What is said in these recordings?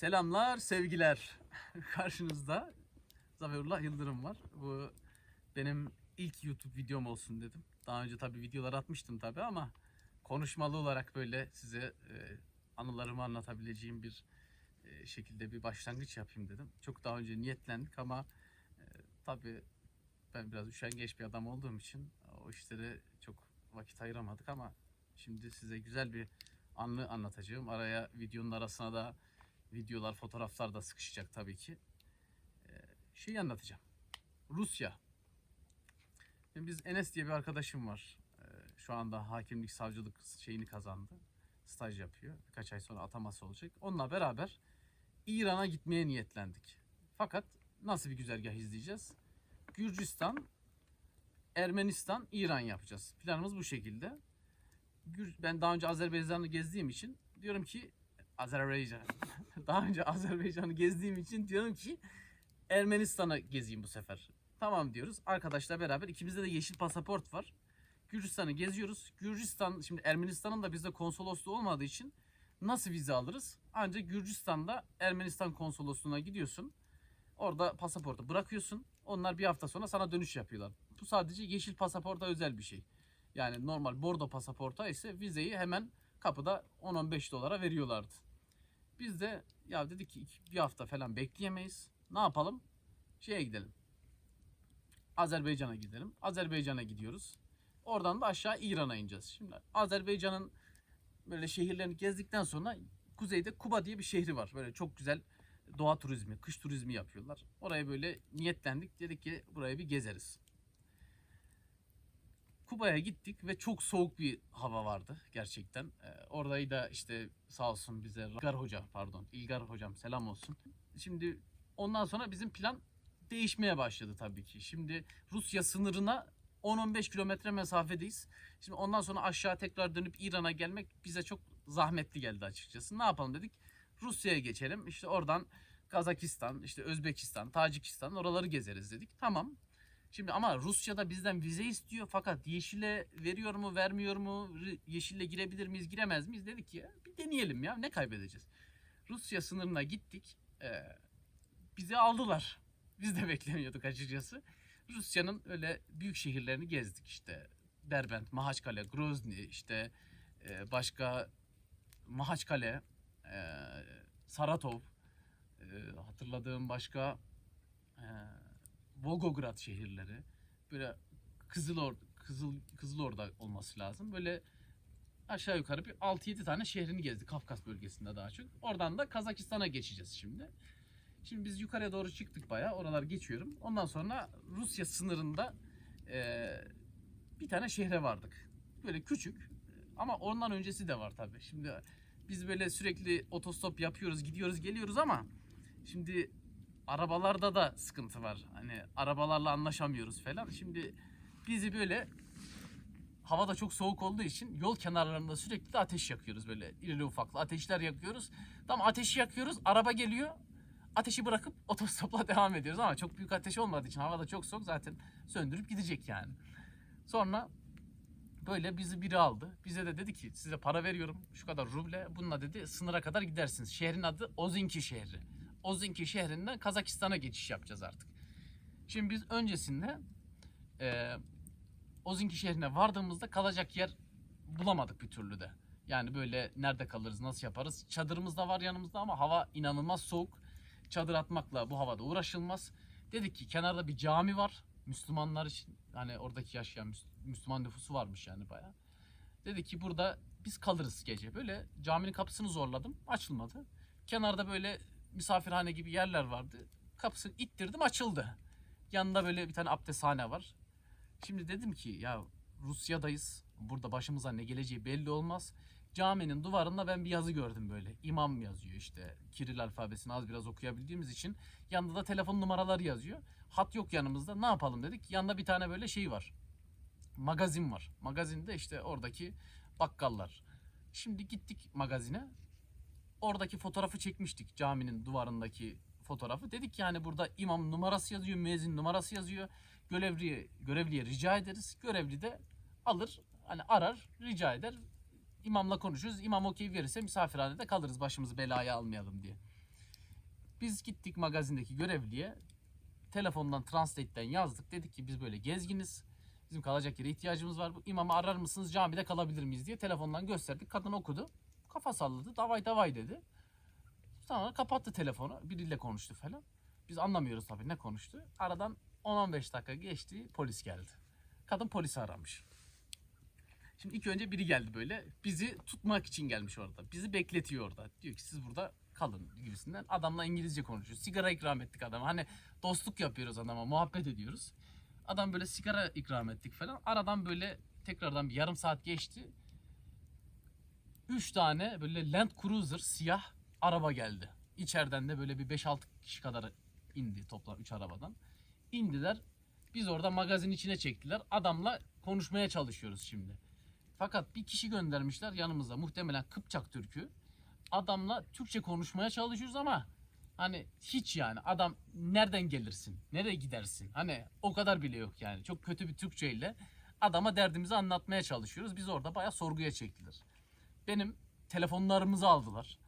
Selamlar, sevgiler. Karşınızda Zaferullah Yıldırım var. Bu benim ilk YouTube videom olsun dedim. Daha önce tabii videolar atmıştım tabii ama konuşmalı olarak böyle size e, anılarımı anlatabileceğim bir e, şekilde bir başlangıç yapayım dedim. Çok daha önce niyetlendik ama e, tabii ben biraz üşengeç bir adam olduğum için o işlere çok vakit ayıramadık ama şimdi size güzel bir anı anlatacağım. Araya videonun arasına da videolar, fotoğraflar da sıkışacak tabii ki. Ee, şeyi anlatacağım. Rusya. Şimdi biz Enes diye bir arkadaşım var. Ee, şu anda hakimlik, savcılık şeyini kazandı. Staj yapıyor. Birkaç ay sonra ataması olacak. Onunla beraber İran'a gitmeye niyetlendik. Fakat nasıl bir güzergah izleyeceğiz? Gürcistan, Ermenistan, İran yapacağız. Planımız bu şekilde. Ben daha önce Azerbaycan'ı gezdiğim için diyorum ki Azerbaycan. daha önce Azerbaycan'ı gezdiğim için diyorum ki Ermenistan'a gezeyim bu sefer. Tamam diyoruz. Arkadaşlar beraber ikimizde de yeşil pasaport var. Gürcistan'ı geziyoruz. Gürcistan şimdi Ermenistan'ın da bizde konsolosluğu olmadığı için nasıl vize alırız? Ancak Gürcistan'da Ermenistan konsolosluğuna gidiyorsun. Orada pasaportu bırakıyorsun. Onlar bir hafta sonra sana dönüş yapıyorlar. Bu sadece yeşil pasaporta özel bir şey. Yani normal bordo pasaporta ise vizeyi hemen kapıda 10-15 dolara veriyorlardı. Biz de ya dedik ki bir hafta falan bekleyemeyiz. Ne yapalım? Şeye gidelim. Azerbaycan'a gidelim. Azerbaycan'a gidiyoruz. Oradan da aşağı İran'a ineceğiz. Şimdi Azerbaycan'ın böyle şehirlerini gezdikten sonra kuzeyde Kuba diye bir şehri var. Böyle çok güzel doğa turizmi, kış turizmi yapıyorlar. Oraya böyle niyetlendik. Dedik ki burayı bir gezeriz. Kuba'ya gittik ve çok soğuk bir hava vardı gerçekten. Ee, orayı da işte sağ olsun bize İlgar Hoca pardon İlgar Hocam selam olsun. Şimdi ondan sonra bizim plan değişmeye başladı tabii ki. Şimdi Rusya sınırına 10-15 kilometre mesafedeyiz. Şimdi ondan sonra aşağı tekrar dönüp İran'a gelmek bize çok zahmetli geldi açıkçası. Ne yapalım dedik? Rusya'ya geçelim. İşte oradan Kazakistan, işte Özbekistan, Tacikistan oraları gezeriz dedik. Tamam. Şimdi ama Rusya'da bizden vize istiyor fakat yeşile veriyor mu vermiyor mu yeşille girebilir miyiz giremez miyiz dedik ki bir deneyelim ya ne kaybedeceğiz. Rusya sınırına gittik Ee, bizi aldılar biz de beklemiyorduk açıkçası. Rusya'nın öyle büyük şehirlerini gezdik işte Derbent, Mahaçkale, Grozny işte e, başka Mahaçkale, e, Saratov e, hatırladığım başka e, Volgograd şehirleri böyle Kızılor Kızıl Kızılorda olması lazım. Böyle aşağı yukarı bir 6-7 tane şehrini gezdik Kafkas bölgesinde daha çok. Oradan da Kazakistan'a geçeceğiz şimdi. Şimdi biz yukarıya doğru çıktık bayağı. Oralar geçiyorum. Ondan sonra Rusya sınırında eee, bir tane şehre vardık. Böyle küçük ama ondan öncesi de var tabii. Şimdi biz böyle sürekli otostop yapıyoruz, gidiyoruz, geliyoruz ama şimdi arabalarda da sıkıntı var. Hani arabalarla anlaşamıyoruz falan. Şimdi bizi böyle havada çok soğuk olduğu için yol kenarlarında sürekli de ateş yakıyoruz böyle irili ufaklı ateşler yakıyoruz. Tam ateşi yakıyoruz, araba geliyor. Ateşi bırakıp otostopla devam ediyoruz ama çok büyük ateş olmadığı için havada çok soğuk zaten söndürüp gidecek yani. Sonra böyle bizi biri aldı. Bize de dedi ki size para veriyorum şu kadar ruble. Bununla dedi sınıra kadar gidersiniz. Şehrin adı Ozinki şehri. Ozinki şehrinden Kazakistan'a geçiş yapacağız artık. Şimdi biz öncesinde e, Ozinki şehrine vardığımızda kalacak yer bulamadık bir türlü de. Yani böyle nerede kalırız, nasıl yaparız? Çadırımız da var yanımızda ama hava inanılmaz soğuk. Çadır atmakla bu havada uğraşılmaz. Dedik ki kenarda bir cami var. Müslümanlar için hani oradaki yaşayan Müs- Müslüman nüfusu varmış yani bayağı. Dedi ki burada biz kalırız gece. Böyle caminin kapısını zorladım. Açılmadı. Kenarda böyle misafirhane gibi yerler vardı. Kapısını ittirdim açıldı. Yanında böyle bir tane abdesthane var. Şimdi dedim ki ya Rusya'dayız. Burada başımıza ne geleceği belli olmaz. Caminin duvarında ben bir yazı gördüm böyle. İmam yazıyor işte. Kiril alfabesini az biraz okuyabildiğimiz için. Yanında da telefon numaraları yazıyor. Hat yok yanımızda. Ne yapalım dedik. Yanında bir tane böyle şey var. Magazin var. Magazinde işte oradaki bakkallar. Şimdi gittik magazine. Oradaki fotoğrafı çekmiştik. Caminin duvarındaki fotoğrafı. Dedik ki yani burada imam numarası yazıyor, müezzin numarası yazıyor. Görevliye, görevliye rica ederiz. Görevli de alır, hani arar, rica eder. İmamla konuşuruz. İmam okey verirse misafirhanede kalırız başımızı belaya almayalım diye. Biz gittik magazindeki görevliye. Telefondan Translate'den yazdık. Dedik ki biz böyle gezginiz. Bizim kalacak yere ihtiyacımız var. Bu imamı arar mısınız? Camide kalabilir miyiz diye telefondan gösterdik. Kadın okudu. Kafa salladı. Davay davay dedi. Sonra kapattı telefonu. Biriyle konuştu falan. Biz anlamıyoruz tabii ne konuştu. Aradan 10-15 dakika geçti. Polis geldi. Kadın polisi aramış. Şimdi ilk önce biri geldi böyle. Bizi tutmak için gelmiş orada. Bizi bekletiyor orada. Diyor ki siz burada kalın gibisinden. Adamla İngilizce konuşuyor. Sigara ikram ettik adama. Hani dostluk yapıyoruz adama. Muhabbet ediyoruz. Adam böyle sigara ikram ettik falan. Aradan böyle tekrardan bir yarım saat geçti. Üç tane böyle Land Cruiser siyah araba geldi. İçeriden de böyle bir 5-6 kişi kadar indi toplam 3 arabadan. İndiler. Biz orada magazin içine çektiler. Adamla konuşmaya çalışıyoruz şimdi. Fakat bir kişi göndermişler yanımıza muhtemelen Kıpçak Türk'ü. Adamla Türkçe konuşmaya çalışıyoruz ama hani hiç yani adam nereden gelirsin? Nereye gidersin? Hani o kadar bile yok yani. Çok kötü bir Türkçe ile adama derdimizi anlatmaya çalışıyoruz. Biz orada bayağı sorguya çektiler. Benim telefonlarımızı aldılar.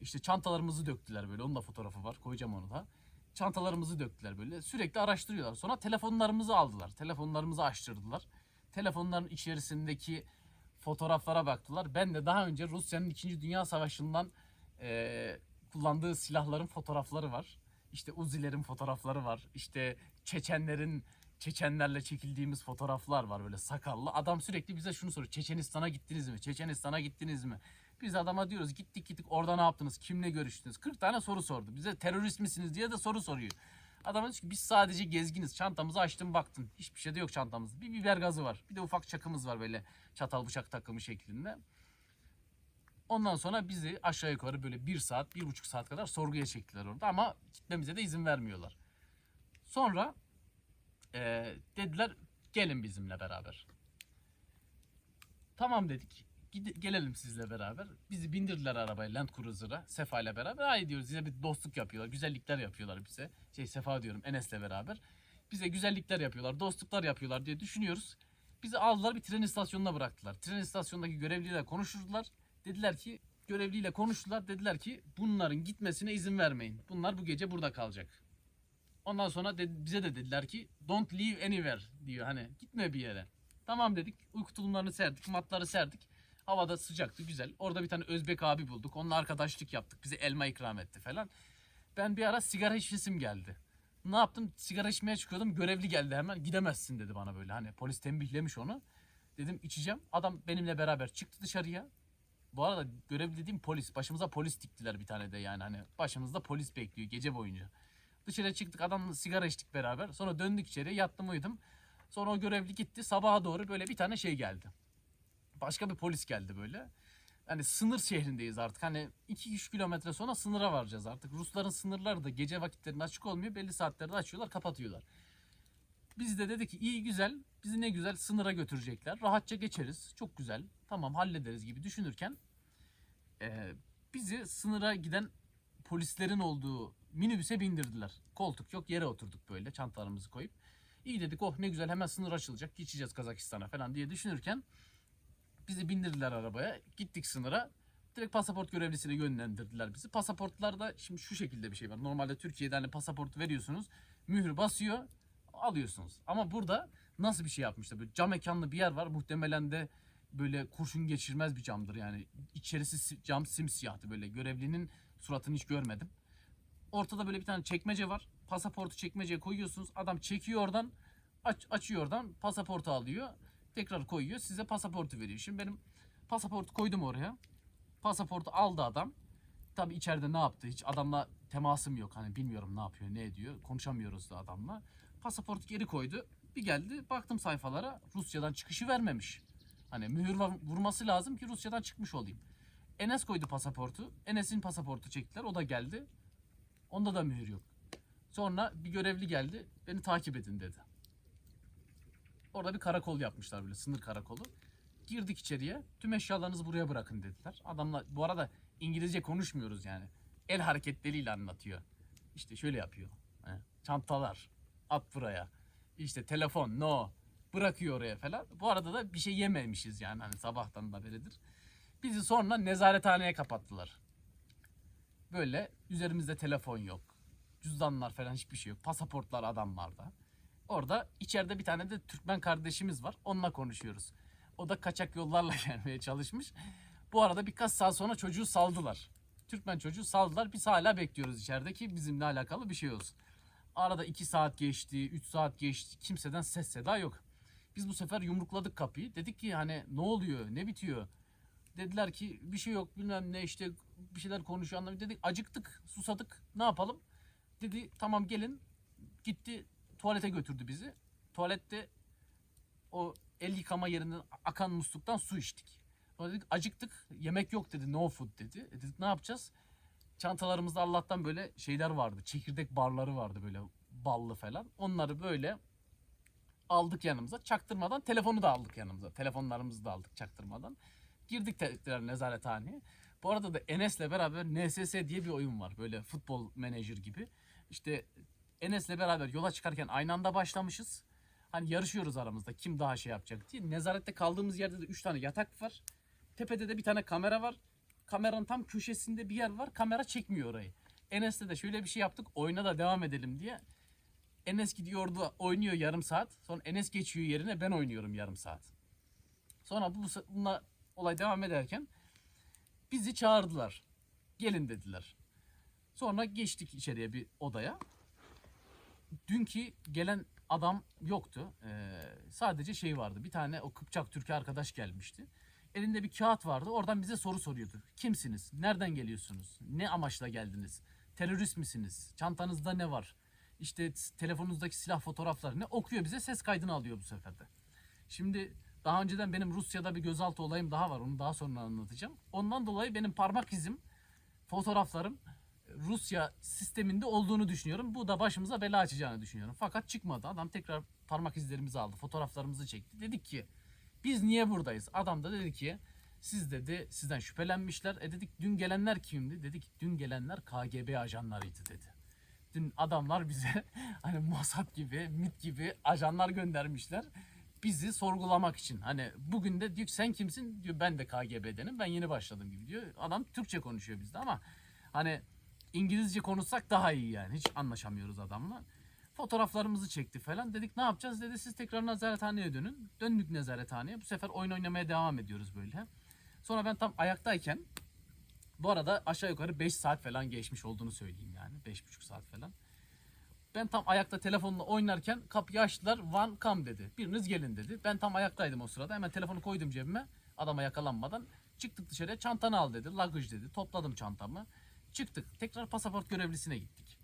İşte çantalarımızı döktüler böyle. Onun da fotoğrafı var. Koyacağım onu da. Çantalarımızı döktüler böyle. Sürekli araştırıyorlar. Sonra telefonlarımızı aldılar. Telefonlarımızı açtırdılar. Telefonların içerisindeki fotoğraflara baktılar. Ben de daha önce Rusya'nın 2. Dünya Savaşı'ndan eee, kullandığı silahların fotoğrafları var. İşte Uzi'lerin fotoğrafları var. İşte Çeçenlerin Çeçenlerle çekildiğimiz fotoğraflar var böyle sakallı. Adam sürekli bize şunu soruyor. Çeçenistan'a gittiniz mi? Çeçenistan'a gittiniz mi? Biz adama diyoruz gittik gittik orada ne yaptınız? Kimle görüştünüz? 40 tane soru sordu. Bize terörist misiniz diye de soru soruyor. Adam diyor ki biz sadece gezginiz. Çantamızı açtım baktım. Hiçbir şey de yok çantamızda. Bir biber gazı var. Bir de ufak çakımız var böyle çatal bıçak takımı şeklinde. Ondan sonra bizi aşağı yukarı böyle bir saat, bir buçuk saat kadar sorguya çektiler orada ama gitmemize de izin vermiyorlar. Sonra eee, dediler gelin bizimle beraber. Tamam dedik. Gide- gelelim sizle beraber. Bizi bindirdiler arabaya Land Cruiser'a Sefa ile beraber. Ay diyoruz size bir dostluk yapıyorlar. Güzellikler yapıyorlar bize. Şey Sefa diyorum Enes'le beraber. Bize güzellikler yapıyorlar, dostluklar yapıyorlar diye düşünüyoruz. Bizi aldılar bir tren istasyonuna bıraktılar. Tren istasyonundaki görevliyle konuşurdular. Dediler ki görevliyle konuştular. Dediler ki bunların gitmesine izin vermeyin. Bunlar bu gece burada kalacak. Ondan sonra de- bize de dediler ki don't leave anywhere diyor hani gitme bir yere. Tamam dedik. Uyku tulumlarını serdik, matları serdik. Havada sıcaktı, güzel. Orada bir tane Özbek abi bulduk. Onunla arkadaşlık yaptık. Bize elma ikram etti falan. Ben bir ara sigara içesim geldi. Ne yaptım? Sigara içmeye çıkıyordum. Görevli geldi hemen. Gidemezsin dedi bana böyle. Hani polis tembihlemiş onu. Dedim içeceğim. Adam benimle beraber çıktı dışarıya. Bu arada görevli dediğim polis. Başımıza polis diktiler bir tane de yani. Hani başımızda polis bekliyor gece boyunca. Dışarı çıktık adamla sigara içtik beraber. Sonra döndük içeri yattım uyudum. Sonra o görevli gitti. Sabaha doğru böyle bir tane şey geldi. Başka bir polis geldi böyle. Hani sınır şehrindeyiz artık. Hani 2-3 kilometre sonra sınıra varacağız artık. Rusların sınırları da gece vakitlerinde açık olmuyor. Belli saatlerde açıyorlar, kapatıyorlar. Biz de dedik ki iyi güzel, bizi ne güzel sınıra götürecekler. Rahatça geçeriz. Çok güzel. Tamam hallederiz gibi düşünürken eee, bizi sınıra giden polislerin olduğu minibüse bindirdiler. Koltuk yok yere oturduk böyle çantalarımızı koyup. İyi dedik oh ne güzel hemen sınır açılacak geçeceğiz Kazakistan'a falan diye düşünürken bizi bindirdiler arabaya gittik sınıra. Direkt pasaport görevlisine yönlendirdiler bizi. Pasaportlarda şimdi şu şekilde bir şey var. Normalde Türkiye'de hani pasaport veriyorsunuz. Mühür basıyor alıyorsunuz. Ama burada nasıl bir şey yapmışlar? Böyle cam mekanlı bir yer var. Muhtemelen de böyle kurşun geçirmez bir camdır yani. İçerisi si- cam simsiyahtı böyle. Görevlinin suratını hiç görmedim. Ortada böyle bir tane çekmece var. Pasaportu çekmeceye koyuyorsunuz. Adam çekiyor oradan. Aç, açıyor oradan. Pasaportu alıyor. Tekrar koyuyor. Size pasaportu veriyor. Şimdi benim pasaportu koydum oraya. Pasaportu aldı adam. Tabi içeride ne yaptı? Hiç adamla temasım yok. Hani bilmiyorum ne yapıyor, ne ediyor. Konuşamıyoruz da adamla. Pasaportu geri koydu. Bir geldi. Baktım sayfalara. Rusya'dan çıkışı vermemiş. Hani mühür vurması lazım ki Rusya'dan çıkmış olayım. Enes koydu pasaportu. Enes'in pasaportu çektiler. O da geldi. Onda da mühür yok. Sonra bir görevli geldi. Beni takip edin dedi. Orada bir karakol yapmışlar böyle sınır karakolu. Girdik içeriye. Tüm eşyalarınızı buraya bırakın dediler. Adamla bu arada İngilizce konuşmuyoruz yani. El hareketleriyle anlatıyor. İşte şöyle yapıyor. Çantalar. At buraya. İşte telefon no. Bırakıyor oraya falan. Bu arada da bir şey yememişiz yani hani sabahtan da beridir. Bizi sonra nezarethaneye kapattılar. Böyle üzerimizde telefon yok. Cüzdanlar falan hiçbir şey yok. Pasaportlar adamlarda. Orada içeride bir tane de Türkmen kardeşimiz var. Onunla konuşuyoruz. O da kaçak yollarla gelmeye çalışmış. Bu arada birkaç saat sonra çocuğu saldılar. Türkmen çocuğu saldılar. Biz hala bekliyoruz içeride ki bizimle alakalı bir şey olsun. Arada 2 saat geçti, 3 saat geçti. Kimseden ses seda yok. Biz bu sefer yumrukladık kapıyı. Dedik ki hani ne oluyor, ne bitiyor? Dediler ki bir şey yok bilmem ne işte bir şeyler konuşuyor anlamı. Dedik acıktık, susadık. Ne yapalım? Dedi tamam gelin. Gitti tuvalete götürdü bizi. Tuvalette o el yıkama yerinden akan musluktan su içtik. Sonra dedik acıktık. Yemek yok dedi. No food dedi. E dedik ne yapacağız? Çantalarımızda Allah'tan böyle şeyler vardı. Çekirdek barları vardı böyle ballı falan. Onları böyle aldık yanımıza. Çaktırmadan telefonu da aldık yanımıza. Telefonlarımızı da aldık çaktırmadan. Girdik tekrar nezarethaneye. Bu arada da Enes'le beraber NSS diye bir oyun var. Böyle futbol menajer gibi. İşte Enes'le beraber yola çıkarken aynı anda başlamışız. Hani yarışıyoruz aramızda kim daha şey yapacak diye. Nezarette kaldığımız yerde de 3 tane yatak var. Tepede de bir tane kamera var. Kameranın tam köşesinde bir yer var. Kamera çekmiyor orayı. Enes'le de şöyle bir şey yaptık. Oyuna da devam edelim diye. Enes gidiyor orada oynuyor yarım saat. Sonra Enes geçiyor yerine ben oynuyorum yarım saat. Sonra bu bununla olay devam ederken bizi çağırdılar. Gelin dediler. Sonra geçtik içeriye bir odaya. Dünkü gelen adam yoktu. Ee, sadece şey vardı. Bir tane o Kıpçak Türk arkadaş gelmişti. Elinde bir kağıt vardı. Oradan bize soru soruyordu. Kimsiniz? Nereden geliyorsunuz? Ne amaçla geldiniz? Terörist misiniz? Çantanızda ne var? İşte telefonunuzdaki silah fotoğrafları ne? Okuyor bize ses kaydını alıyor bu sefer de. Şimdi daha önceden benim Rusya'da bir gözaltı olayım daha var. Onu daha sonra anlatacağım. Ondan dolayı benim parmak izim, fotoğraflarım Rusya sisteminde olduğunu düşünüyorum. Bu da başımıza bela açacağını düşünüyorum. Fakat çıkmadı. Adam tekrar parmak izlerimizi aldı. Fotoğraflarımızı çekti. Dedik ki biz niye buradayız? Adam da dedi ki siz dedi sizden şüphelenmişler. E dedik dün gelenler kimdi? Dedik dün gelenler KGB ajanlarıydı dedi. Dün adamlar bize hani Mossad gibi, MIT gibi ajanlar göndermişler. Bizi sorgulamak için. Hani bugün de diyor sen kimsin? Diyor ben de KGB'denim. Ben yeni başladım gibi diyor. Adam Türkçe konuşuyor bizde ama hani İngilizce konuşsak daha iyi yani. Hiç anlaşamıyoruz adamla. Fotoğraflarımızı çekti falan. Dedik ne yapacağız? Dedi siz tekrar nezarethaneye dönün. Döndük nezarethaneye. Bu sefer oyun oynamaya devam ediyoruz böyle. Sonra ben tam ayaktayken bu arada aşağı yukarı 5 saat falan geçmiş olduğunu söyleyeyim yani. 5,5 saat falan. Ben tam ayakta telefonla oynarken kapıyı açtılar. Van come dedi. Biriniz gelin dedi. Ben tam ayaktaydım o sırada. Hemen telefonu koydum cebime. Adama yakalanmadan. Çıktık dışarıya. Çantanı al dedi. Luggage dedi. Topladım çantamı. Çıktık. Tekrar pasaport görevlisine gittik.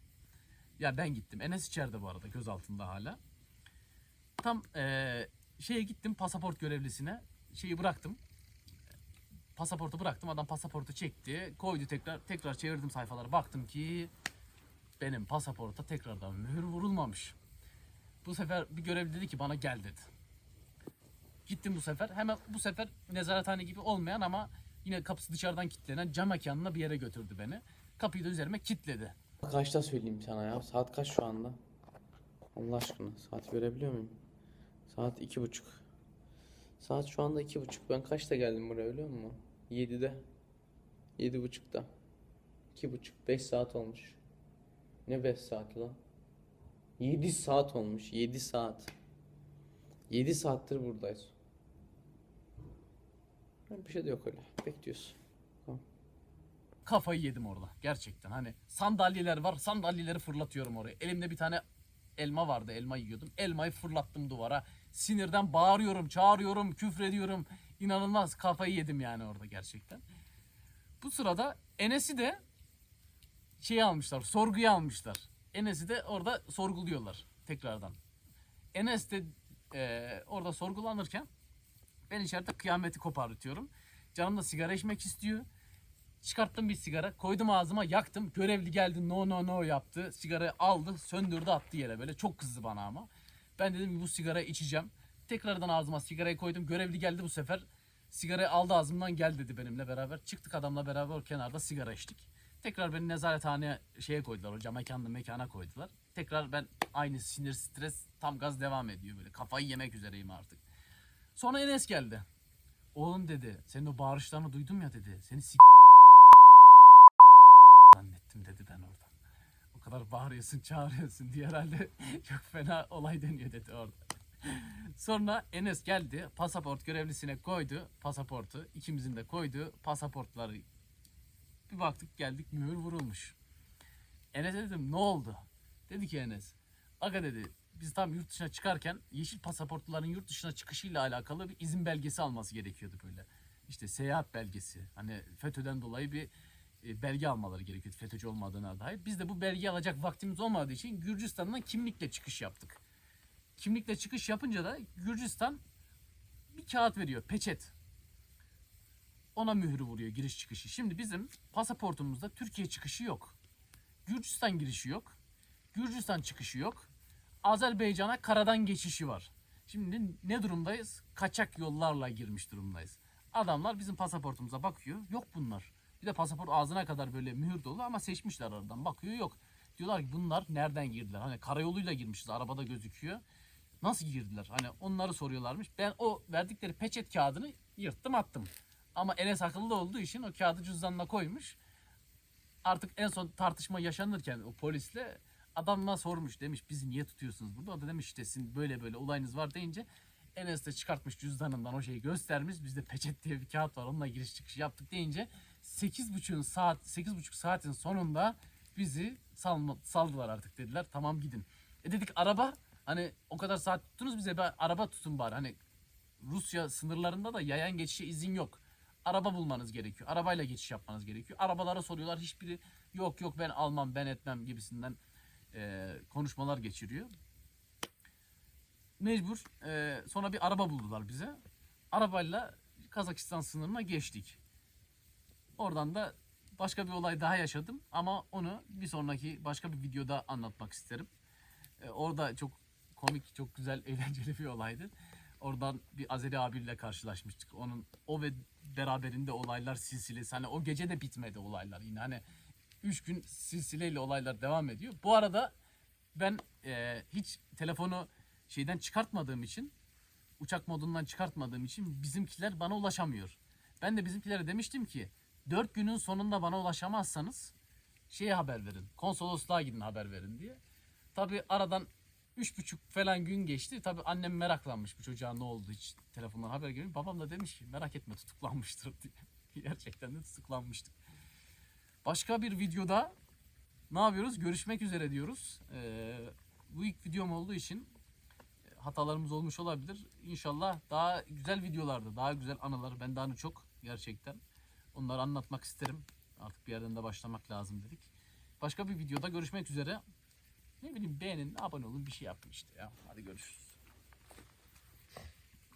Ya ben gittim. Enes içeride bu arada. Göz altında hala. Tam eee, şeye gittim pasaport görevlisine. Şeyi bıraktım. Pasaportu bıraktım. Adam pasaportu çekti. Koydu tekrar. Tekrar çevirdim sayfaları. Baktım ki benim pasaporta tekrardan mühür vurulmamış. Bu sefer bir görevli dedi ki bana gel dedi. Gittim bu sefer. Hemen bu sefer nezarethane gibi olmayan ama yine kapısı dışarıdan kilitlenen cam mekanına bir yere götürdü beni. Kapıyı da üzerime kilitledi. Kaçta söyleyeyim sana ya? Saat kaç şu anda? Allah aşkına saat görebiliyor muyum? Saat iki buçuk. Saat şu anda iki buçuk. Ben kaçta geldim buraya biliyor musun? Yedide. Yedi buçukta. İki buçuk. Beş saat olmuş. Ne beş saat lan? Yedi saat olmuş. Yedi saat. Yedi saattir buradayız. Bir şey de yok öyle. Bekliyoruz. kafayı yedim orada gerçekten. Hani sandalyeler var sandalyeleri fırlatıyorum oraya. Elimde bir tane elma vardı elma yiyordum. Elmayı fırlattım duvara. Sinirden bağırıyorum, çağırıyorum, küfrediyorum. İnanılmaz kafayı yedim yani orada gerçekten. Bu sırada Enes'i de şey almışlar, sorguya almışlar. Enes'i de orada sorguluyorlar tekrardan. Enes de eee, orada sorgulanırken ben içeride kıyameti kopartıyorum. Canım da sigara içmek istiyor. Çıkarttım bir sigara, koydum ağzıma, yaktım. Görevli geldi, no no no yaptı. Sigarayı aldı, söndürdü, attı yere böyle. Çok kızdı bana ama. Ben dedim bu sigarayı içeceğim. Tekrardan ağzıma sigarayı koydum. Görevli geldi bu sefer. Sigarayı aldı ağzımdan gel dedi benimle beraber. Çıktık adamla beraber o kenarda sigara içtik. Tekrar beni nezarethaneye şeye koydular. O cam mekanlı mekana koydular. Tekrar ben aynı sinir stres tam gaz devam ediyor böyle. Kafayı yemek üzereyim artık. Sonra Enes geldi. Oğlum dedi senin o bağırışlarını duydum ya dedi. Seni s- zannettim dedi ben orada. O kadar bağırıyorsun çağırıyorsun diye herhalde çok fena olay dönüyor dedi orada. Sonra Enes geldi pasaport görevlisine koydu pasaportu ikimizin de koydu pasaportları bir baktık geldik mühür vurulmuş. Enes'e dedim ne oldu? Dedi ki Enes aga dedi biz tam yurt dışına çıkarken yeşil pasaportluların yurt dışına çıkışıyla alakalı bir izin belgesi alması gerekiyordu böyle. İşte seyahat belgesi. Hani FETÖ'den dolayı bir e, belge almaları gerekiyordu FETÖ'cü olmadığına dair. Biz de bu belgeyi alacak vaktimiz olmadığı için Gürcistan'dan kimlikle çıkış yaptık. Kimlikle çıkış yapınca da Gürcistan bir kağıt veriyor, peçet. Ona mührü vuruyor giriş çıkışı. Şimdi bizim pasaportumuzda Türkiye çıkışı yok. Gürcistan girişi yok. Gürcistan çıkışı yok. Azerbaycan'a karadan geçişi var. Şimdi ne durumdayız? Kaçak yollarla girmiş durumdayız. Adamlar bizim pasaportumuza bakıyor. Yok bunlar. Bir de pasaport ağzına kadar böyle mühür dolu ama seçmişler aradan. Bakıyor yok. Diyorlar ki bunlar nereden girdiler? Hani karayoluyla girmişiz. Arabada gözüküyor. Nasıl girdiler? Hani onları soruyorlarmış. Ben o verdikleri peçet kağıdını yırttım attım. Ama Enes akıllı olduğu için o kağıdı cüzdanına koymuş. Artık en son tartışma yaşanırken o polisle adamla sormuş demiş bizi niye tutuyorsunuz burada? O da demiş işte sizin böyle böyle olayınız var deyince Enes de çıkartmış cüzdanından o şeyi göstermiş. Bizde peçet diye bir kağıt var onunla giriş çıkış yaptık deyince 8.5 saat 8.5 saatin sonunda bizi salma, saldılar artık dediler. Tamam gidin. E dedik araba hani o kadar saat tuttunuz bize bir araba tutun bari. Hani Rusya sınırlarında da yayan geçişe izin yok. Araba bulmanız gerekiyor. Arabayla geçiş yapmanız gerekiyor. Arabalara soruyorlar. Hiçbiri yok yok ben almam ben etmem gibisinden e, konuşmalar geçiriyor. Mecbur e, sonra bir araba buldular bize. Arabayla Kazakistan sınırına geçtik. Oradan da başka bir olay daha yaşadım ama onu bir sonraki başka bir videoda anlatmak isterim. E, orada çok komik, çok güzel, eğlenceli bir olaydı. Oradan bir Azeri abiyle karşılaşmıştık. Onun o ve beraberinde olaylar silsilesi. Hani o gece de bitmedi olaylar yine. Hani üç gün silsileyle olaylar devam ediyor. Bu arada ben e, hiç telefonu şeyden çıkartmadığım için uçak modundan çıkartmadığım için bizimkiler bana ulaşamıyor. Ben de bizimkilere demiştim ki 4 günün sonunda bana ulaşamazsanız şeye haber verin. Konsolosluğa gidin haber verin diye. Tabi aradan üç buçuk falan gün geçti. Tabi annem meraklanmış bu çocuğa ne oldu hiç telefondan haber gelmiyor. Babam da demiş ki merak etme tutuklanmıştır diye. Gerçekten de tutuklanmıştık. Başka bir videoda ne yapıyoruz? Görüşmek üzere diyoruz. Ee, bu ilk videom olduğu için e, hatalarımız olmuş olabilir. İnşallah daha güzel videolarda, daha güzel anılar. Ben daha çok gerçekten. Onları anlatmak isterim. Artık bir yerden de başlamak lazım dedik. Başka bir videoda görüşmek üzere. Ne bileyim beğenin, abone olun bir şey yapın işte ya. Hadi görüşürüz.